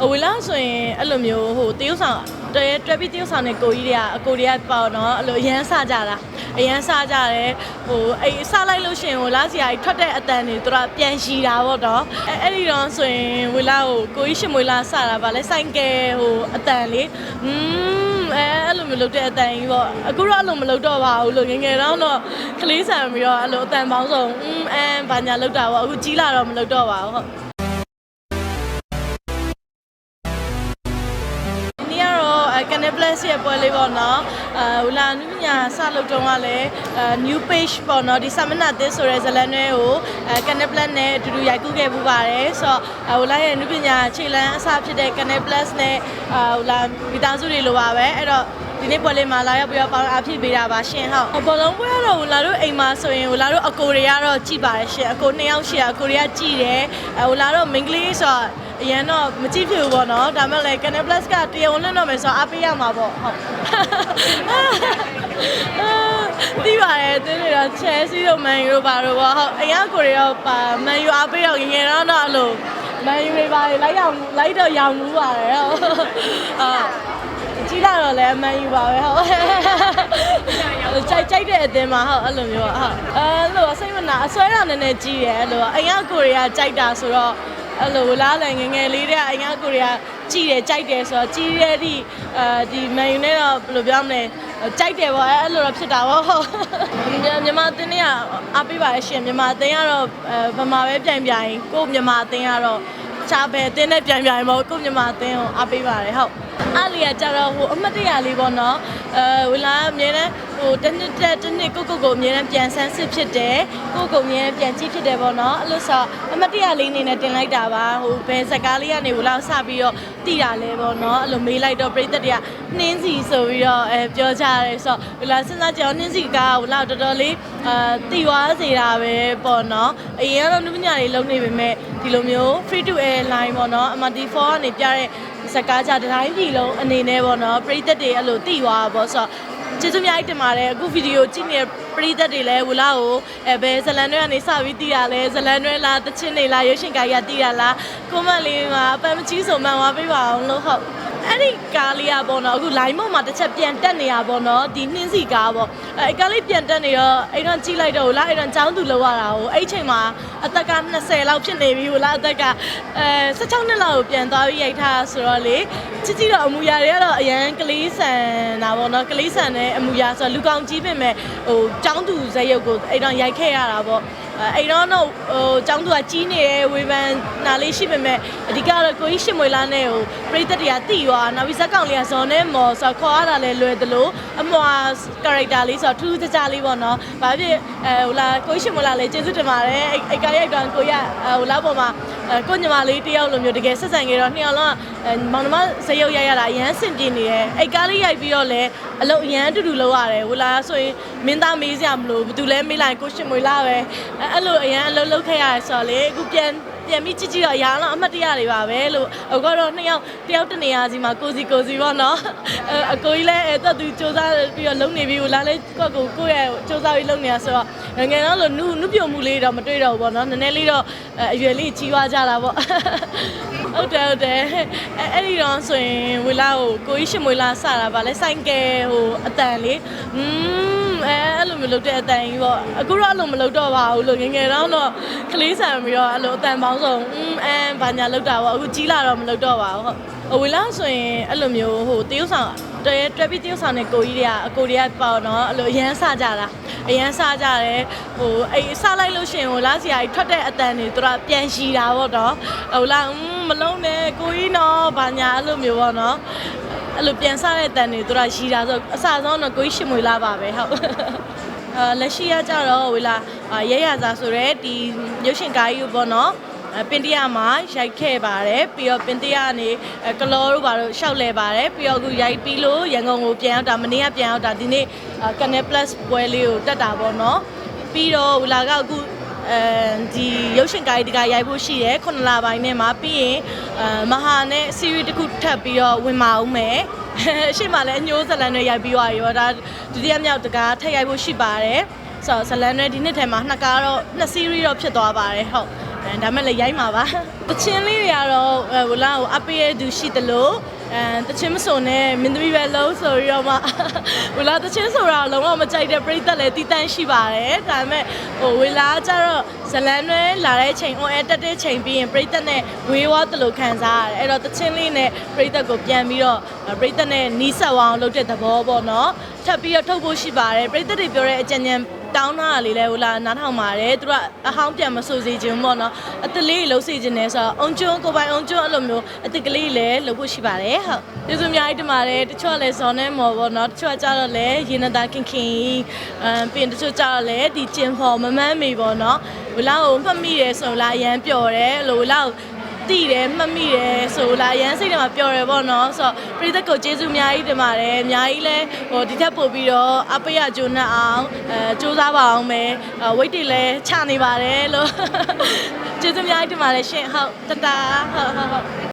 အဝေလာဆိုရင်အဲ့လိုမျိုးဟိုတရုတ်ဆောင်တွဲတွဲပြီးတရုတ်ဆောင်တဲ့ကိုကြီးတွေကအကိုတွေကပေါ့နော်အဲ့လိုအရန်စကြတာအရန်စကြတယ်ဟိုအဲ့စလိုက်လို့ရှိရင်ဟိုလာစီယာကြီးထွက်တဲ့အတန်တွေသူကပြန်ရှည်တာပေါ့နော်အဲ့အဲ့ဒီတော့ဆိုရင်ဝေလာကိုကိုကြီးရှင်မွေလာစတာဗာလဲဆိုင်ကယ်ဟိုအတန်လေးอืมအဲအဲ့လိုမျိုးလုပ်တဲ့အတန်ကြီးပေါ့အခုတော့အဲ့လိုမလုပ်တော့ပါဘူးလို့ငယ်ငယ်တော့တော့ကလေးဆန်ပြီးတော့အဲ့လိုအတန်ပေါင်းစုံอืมအဲဘာညာလုပ်တာပေါ့အခုကြီးလာတော့မလုပ်တော့ပါဘူးဟုတ် အဲ Canal Plus ရဲ့ပွဲလေးပေါ့နော်အဲဟိုလာနုပညာစလုပ်တုန်းကလည်းအဲ new page ပေါ့နော်ဒီ seminar သစ်ဆိုတဲ့ဇာတ်လမ်းတွေကိုအဲ Canal Plus နဲ့အတူတူရိုက်ကူးခဲ့ပူပါတယ်ဆိုတော့အဲဟိုလာရဲ့နုပညာခြေလမ်းအစဖြစ်တဲ့ Canal Plus နဲ့အဲဟိုလာမိသားစုတွေလိုပါပဲအဲ့တော့ဒီနေ့ပွဲလေးမှာလာရောက်ပြီးတော့ပေါင်းအားဖြည့်ပေးတာပါရှင်ဟုတ်ဘောလုံးပွဲကတော့ဟိုလာတို့အိမ်မှာဆိုရင်ဟိုလာတို့အကိုတွေကတော့ကြည်ပါတယ်ရှင်အကိုနှစ်ယောက်ရှိတာအကိုတွေကကြည်တယ်အဲဟိုလာတို့ main ကလေးဆိုတော့ အရင်တော့မကြည့်ဖြစ်ဘူးပေါ့နော်ဒါမဲ့လည်း Canal Plus ကတရားဝင်လွှင့်တော့မယ်ဆိုတော့အားပေးရမှာပေါ့ဟုတ်ဒီပါရဲ့တင်းတွေတော့ Chelsea တို့ Man U တို့ပါတော့ပေါ့ဟုတ်အရင်ကိုတွေတော့ပါ Man U အားပေးတော့ငယ်ငယ်တော့တော့အဲ့လို Man U တွေပါလိုက်အောင်လိုက်တော့ရောင်မှုပါတယ်ဟုတ်အာကြီးလာတော့လည်းအမှန်ယူပါပဲဟုတ်ကြိုက်ကြိုက်တဲ့အသင်းမှာဟုတ်အဲ့လိုမျိုးဟုတ်အဲ့လိုစိတ်မနာအစွဲတော့နည်းနည်းကြီးတယ်အဲ့လိုအရင်ကိုတွေကကြိုက်တာဆိုတော့ အဲ့လိုလားလည်းငယ်ငယ်လေးတဲ့အင်္ဂါကိုရီးယားကြည်တယ်ကြိုက်တယ်ဆိုတော့ကြည်တဲ့ဒီအဲဒီမန်ယူနဲ့တော့ဘယ်လိုပြောမလဲကြိုက်တယ်ပေါ့အဲ့အဲ့လိုတော့ဖြစ်တာပေါ့ဟုတ်မြန်မာအသင်းကအားပေးပါရဲ့ရှင်မြန်မာအသင်းကတော့အဲဗမာပဲပြိုင်ပြိုင်ကို့မြန်မာအသင်းကတော့ချားပဲအသင်းနဲ့ပြိုင်ပြိုင်ပေါ့ကို့မြန်မာအသင်းကိုအားပေးပါတယ်ဟုတ်အားလီကကြတော့ဟိုအမတ်တရလေးပေါ့နော်အဲဝလာအမြဲတမ်း ဟိုတစ်နှစ်တက်တစ်နှစ်ကိုကိုကိုအမြဲတမ်းပြန်ဆန်းစစ်ဖြစ်တယ်ကိုကိုအမြဲပြန်ကြည့်ဖြစ်တယ်ပေါ့နော်အဲ့လိုဆိုအမတ်တရလေးအနေနဲ့တင်လိုက်တာပါဟိုဘယ်ဇက်ကားလေးကနေဟိုလောက်စပြီးတော့တည်တာလဲပေါ့နော်အဲ့လိုမေးလိုက်တော့ပြိသက်တွေကနှင်းစီဆိုပြီးတော့အဲပြောကြတယ်ဆိုတော့ဝလာစဉ်းစားကြအောင်နှင်းစီကဟိုလောက်တော်တော်လေးအာတည်သွားစေတာပဲပေါ့နော်အရင်ကတော့နုပညာတွေလုံးနေပေမဲ့ဒီလိုမျိုး free to air line ပေါ့နော် MRT4 ကနေပြတဲ့စကားကြတစ်တိုင်းပြည်လုံးအနေနဲ့ပေါ့နော်ပြိသက်တွေအဲ့လိုတည်သွားပါပေါ့ဆိုတော့ ကျေးဇူးအများကြီးတင်ပါတယ်အခုဗီဒီယိုကြည့်နေတဲ့ပရိသတ်တွေလည်းဝလာကိုအဲဘယ်ဇလန်တွေကနေစပြီးတည်ရလဲဇလန်တွေလားတချင်းတွေလားရုပ်ရှင်ကားကြီးတည်ရလားကွန်မန့်လေးမှာအပန်းမကြီးဆိုမှန်သွားပေးပါအောင်လို့ဟုတ် အဲ့ဒီကားလေးကပေါ့နော်အခု line မော့မှာတစ်ချက်ပြန်တက်နေရပေါ့နော်ဒီနှင်းစီကားပေါ့အဲကားလေးပြန်တက်နေတော့အဲ့တော့ကြည့်လိုက်တော့လားအဲ့တော့ចောင်းသူလောက်ရတာကိုအဲ့ချိန်မှာအသက်က20လောက်ဖြစ်နေပြီဟိုလားအသက်ကအဲ16နှစ်လောက်ကိုပြန်သွားပြီးရိုက်ထားဆိုတော့လေချစ်ကြည့်တော့အမူအရာတွေကတော့အရန်ကလေးဆန်တာပေါ့နော်ကလေးဆန်တဲ့အမူအရာဆိုတော့လူကောင်ကြီးပြင်မဲ့ဟိုចောင်းသူဇက်ရုပ်ကိုအဲ့တော့ရိုက်ခဲ့ရတာပေါ့ အဲ့တော့တော့ဟိုចောင်းသူကကြီးနေတယ်ဝေဖန်နာလေးရှိပေမဲ့အဓိကတော့ကိုကြီးရှင်မွေလာနဲ့ဟိုပရိသတ်တွေကတိရွာနောက်ပြီးဇက်ကောင်လေးကဇွန်နဲ့မော်ဆိုတော့ခေါ်ရတာလဲလွယ်သလိုအမွာ character လေးဆိုတော့ထူးထူးခြားခြားလေးပေါ့နော်။ဘာဖြစ်အဲဟိုလာကိုကြီးရှင်မွေလာလေးကျေးဇူးတင်ပါတယ်။အဲ့ကားရိုက်တော့ကိုရဟိုလာပေါ်မှာကိုညီမလေးတယောက်လိုမျိုးတကယ်ဆက်ဆံကြတော့နှစ်ယောက်လုံးမောင်နှမဇယုတ်ရိုက်ရတာအရန်ဆင်ပြေနေတယ်။အဲ့ကားလေးရိုက်ပြီးတော့လဲအလုပ်အရန်တူတူလုပ်ရတယ်။ဟိုလာဆိုရင်မင်းသားမေးစရာမလိုဘူး။ဘယ်သူလဲမေးလိုက်ကိုရှင်မွေလာပဲ။အဲ့လိုအရန်အလုပ်လုပ်ခဲ့ရတယ်ဆိုတော့လေအခုပြန်ပြန်ပြီးကြည့်ကြည့်တော့ရာလောက်အမှတ်တရတွေပါပဲလို့အခုတော့နှစ်ယောက်တယောက်တနေရာစီမှာကိုစီကိုစီပေါ့နော်အဲအကိုကြီးလည်းအဲသက်သူစူးစမ်းပြီးတော့လုံနေပြီးလာလဲကိုကိုကိုရဲ့စူးစမ်းပြီးလုံနေတာဆိုတော့ငယ်တော့လို့နုနုပြုံမှုလေးတော့မတွေ့တော့ဘူးပေါ့နော်နည်းနည်းလေးတော့အရွယ်လေးကြီးွားကြတာပေါ့ဟုတ်တယ်ဟုတ်တယ်အဲအဲ့ဒီတော့ဆိုရင်ဝေလာကိုကိုကြီးရှင်မွေလာစတာဗာလဲဆိုင်ကယ်ဟိုအတန်လေးอืม အဲအဲ့လိုမျိုးလုပ်တဲ့အတန်ကြီးပေါ့အခုတော့အဲ့လိုမလုပ်တော့ပါဘူးလို့ငယ်ငယ်တော့တော့ကလေးဆန်ပြီးတော့အဲ့လိုအတန်ပေါင်းစုံอืมအဲဘာညာလုပ်တာပေါ့အခုကြီးလာတော့မလုပ်တော့ပါဘူးဟုတ်အဝေလာဆိုရင်အဲ့လိုမျိုးဟိုတရုတ်ဆောင်တွဲတွဲပြီးတရုတ်ဆောင်တဲ့ကိုကြီးတွေကအကိုတွေကပေါ့နော်အဲ့လိုအရန်စကြတာအရန်စကြတယ်ဟိုအဲ့စလိုက်လို့ရှိရင်ဟိုလာစီယာကြီးထွက်တဲ့အတန်တွေသူကပြန်ရှည်တာပေါ့နော်ဟိုလာမလုံးနဲ့ကိုကြီးနော်ဘာညာအဲ့လိုမျိုးပေါ့နော် အဲ့လိုပြန်စားတဲ့တန်တွေသူကရှည်တာဆိုအစဆုံးတော့ကိုကြီးရှင်မွေလာပါပဲဟုတ်အာလက်ရှိကကြတော့ဝေလာရဲရစာဆိုရဲဒီရုပ်ရှင်ကားကြီးကိုပေါ့နော်အဲပင်တရမှာရိုက်ခဲ့ပါတယ်ပြီးတော့ပင်တရကနေအဲကလောတို့ဘာလို့ရှောက်လဲပါတယ်ပြီးတော့အခုရိုက်ပြီးလို့ရန်ကုန်ကိုပြန်ရောက်တာမနေ့ကပြန်ရောက်တာဒီနေ့ Canal Plus ပွဲလေးကိုတက်တာပေါ့နော်ပြီးတော့ဝလာကအခုအဲဒီရုပ်ရှင်ကားကြီးတကရိုက်ဖို့ရှိတယ်9လပိုင်းနဲ့မှာပြီးရင် အဲမဟာနဲ့ series တစ်ခုထပ်ပြီးတော့ဝင်မအောင်မယ်ရှေ့မှာလည်းအညိုးဇလန်တွေရိုက်ပြီးသွားရောဒါဒုတိယမြောက်တကားထပ်ရိုက်ဖို့ရှိပါတယ်ဆိုတော့ဇလန်တွေဒီနှစ်ထဲမှာနှစ်ကားတော့နှစ် series တော့ဖြစ်သွားပါတယ်ဟုတ်အဲဒါမဲ့လည်းရိုက်မှာပါတချင်းလေးတွေကတော့အဲဝလာကိုအပေးရသူရှိသလို အဲတချင်းမစုံနဲ့မင်းသမီးပဲလုံးဆိုပြီးတော့မှဝလာတချင်းဆိုတာလုံးဝမကြိုက်တဲ့ပြိသက်လည်းတီးတန့်ရှိပါတယ်ဒါပေမဲ့ဟိုဝလာကျတော့ဇလန်တွဲလာတဲ့ချိန် on air တက်တဲ့ချိန်ပြီးရင်ပြိသက်နဲ့ဝေးဝါတလို့ခံစားရတယ်အဲ့တော့တချင်းလေးနဲ့ပြိသက်ကိုပြန်ပြီးတော့ပြိသက်နဲ့နီးဆက်အောင်လုပ်တဲ့သဘောပေါ့နော်ထပ်ပြီးတော့ထုတ်ဖို့ရှိပါတယ်ပြိသက်တွေပြောတဲ့အကြံဉာဏ် တောင်းတာလေးလဲဟိုလာနားထောင်ပါတယ်သူတို့ကအဟောင်းပြန်မဆိုစေခြင်းပေါ့နော်အတလေးလှုပ်စေခြင်းနဲ့ဆိုတော့အုံကျွန်းကိုပိုင်အုံကျွန်းအဲ့လိုမျိုးအတကလေးလည်းလှုပ်ဖို့ရှိပါတယ်ဟုတ်ကျေးဇူးအများကြီးတင်ပါတယ်တချို့ကလည်းဇော်နဲ့မော်ပေါ့နော်တချို့ကကြတော့လည်းရေနတာခင်ခင်အမ်ပြင်တချို့ကြတော့လည်းဒီကျင်ဖော်မမန်းမေပေါ့နော်ဟိုလာကိုမှတ်မိတယ်ဆိုလာအရန်ပျော်တယ်ဟိုလာကို တည်တယ်မှတ်မိတယ်ဆိုလာရမ်းစိတ်ထဲမှာပျော်တယ်ပေါ့နော်ဆိုတော့ပရိသတ်ကိုကျေးဇူးအများကြီးတင်ပါတယ်အများကြီးလဲဟိုဒီထက်ပို့ပြီးတော့အပိယဂျိုနတ်အောင်အဲစူးစမ်းပါအောင်မယ်ဝိတ်တွေလဲချနေပါတယ်လို့ကျေးဇူးအများကြီးတင်ပါတယ်ရှင်ဟုတ်တတာဟုတ်ဟုတ်ဟုတ်